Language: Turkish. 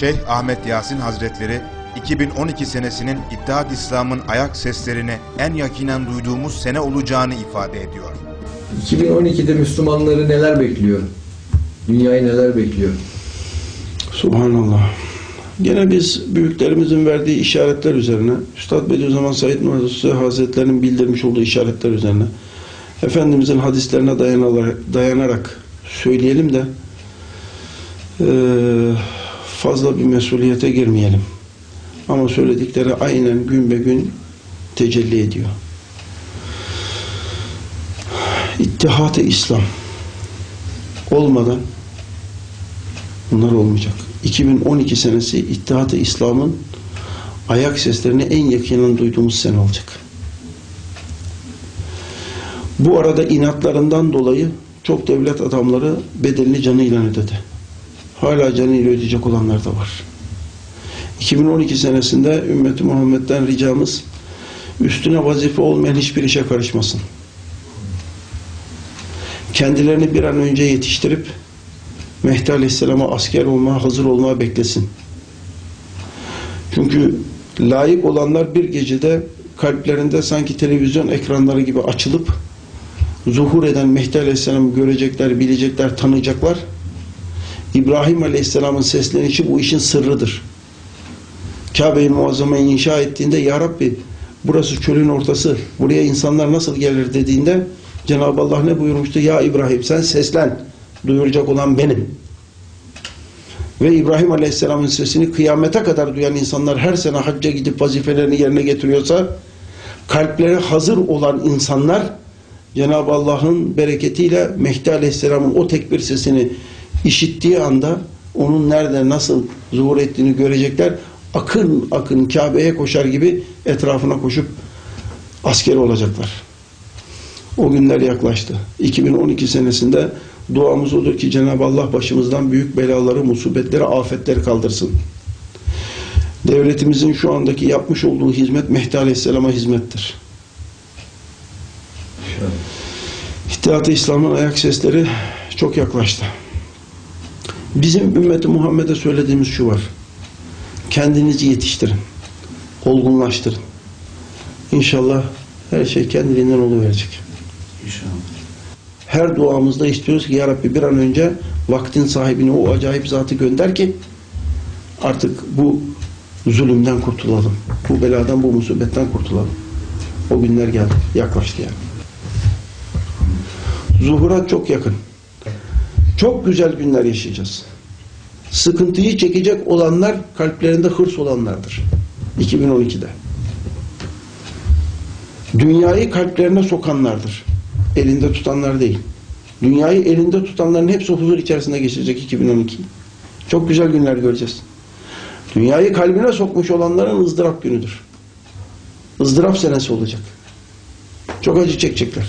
Şeyh Ahmet Yasin Hazretleri 2012 senesinin İttihat İslam'ın ayak seslerini en yakinen duyduğumuz sene olacağını ifade ediyor. 2012'de Müslümanları neler bekliyor? Dünyayı neler bekliyor? Subhanallah. Gene biz büyüklerimizin verdiği işaretler üzerine, Üstad Bediüzzaman Said Nursi Hazretleri'nin bildirmiş olduğu işaretler üzerine, Efendimizin hadislerine dayanarak, dayanarak söyleyelim de eee, fazla bir mesuliyete girmeyelim. Ama söyledikleri aynen gün be gün tecelli ediyor. İttihat-ı İslam olmadan bunlar olmayacak. 2012 senesi İttihat-ı İslam'ın ayak seslerini en yakinen duyduğumuz sene olacak. Bu arada inatlarından dolayı çok devlet adamları bedelini canıyla ödedi. Hala canıyla ödeyecek olanlar da var. 2012 senesinde ümmeti Muhammed'den ricamız üstüne vazife olmayan hiçbir işe karışmasın. Kendilerini bir an önce yetiştirip Mehdi Aleyhisselam'a asker olmaya, hazır olmaya beklesin. Çünkü layık olanlar bir gecede kalplerinde sanki televizyon ekranları gibi açılıp zuhur eden Mehdi Aleyhisselam'ı görecekler, bilecekler, tanıyacaklar. İbrahim Aleyhisselam'ın seslenişi bu işin sırrıdır. Kabe-i Muazzama'yı inşa ettiğinde Ya Rabbi burası çölün ortası, buraya insanlar nasıl gelir dediğinde Cenab-ı Allah ne buyurmuştu? Ya İbrahim sen seslen, duyuracak olan benim. Ve İbrahim Aleyhisselam'ın sesini kıyamete kadar duyan insanlar her sene hacca gidip vazifelerini yerine getiriyorsa kalpleri hazır olan insanlar Cenab-ı Allah'ın bereketiyle Mehdi Aleyhisselam'ın o tekbir sesini işittiği anda onun nerede nasıl zuhur ettiğini görecekler. Akın akın Kabe'ye koşar gibi etrafına koşup asker olacaklar. O günler yaklaştı. 2012 senesinde duamız odur ki Cenab-ı Allah başımızdan büyük belaları, musibetleri, afetleri kaldırsın. Devletimizin şu andaki yapmış olduğu hizmet Mehdi Aleyhisselam'a hizmettir. İttihat-ı İslam'ın ayak sesleri çok yaklaştı. Bizim ümmeti Muhammed'e söylediğimiz şu var. Kendinizi yetiştirin. Olgunlaştırın. İnşallah her şey kendiliğinden oluverecek. İnşallah. Her duamızda istiyoruz ki Ya Rabbi bir an önce vaktin sahibini o acayip zatı gönder ki artık bu zulümden kurtulalım. Bu beladan, bu musibetten kurtulalım. O günler geldi. Yaklaştı yani. Zuhurat çok yakın. Çok güzel günler yaşayacağız. Sıkıntıyı çekecek olanlar kalplerinde hırs olanlardır. 2012'de. Dünyayı kalplerine sokanlardır. Elinde tutanlar değil. Dünyayı elinde tutanların hepsi huzur içerisinde geçirecek 2012. Çok güzel günler göreceğiz. Dünyayı kalbine sokmuş olanların ızdırap günüdür. ızdırap senesi olacak. Çok acı çekecekler.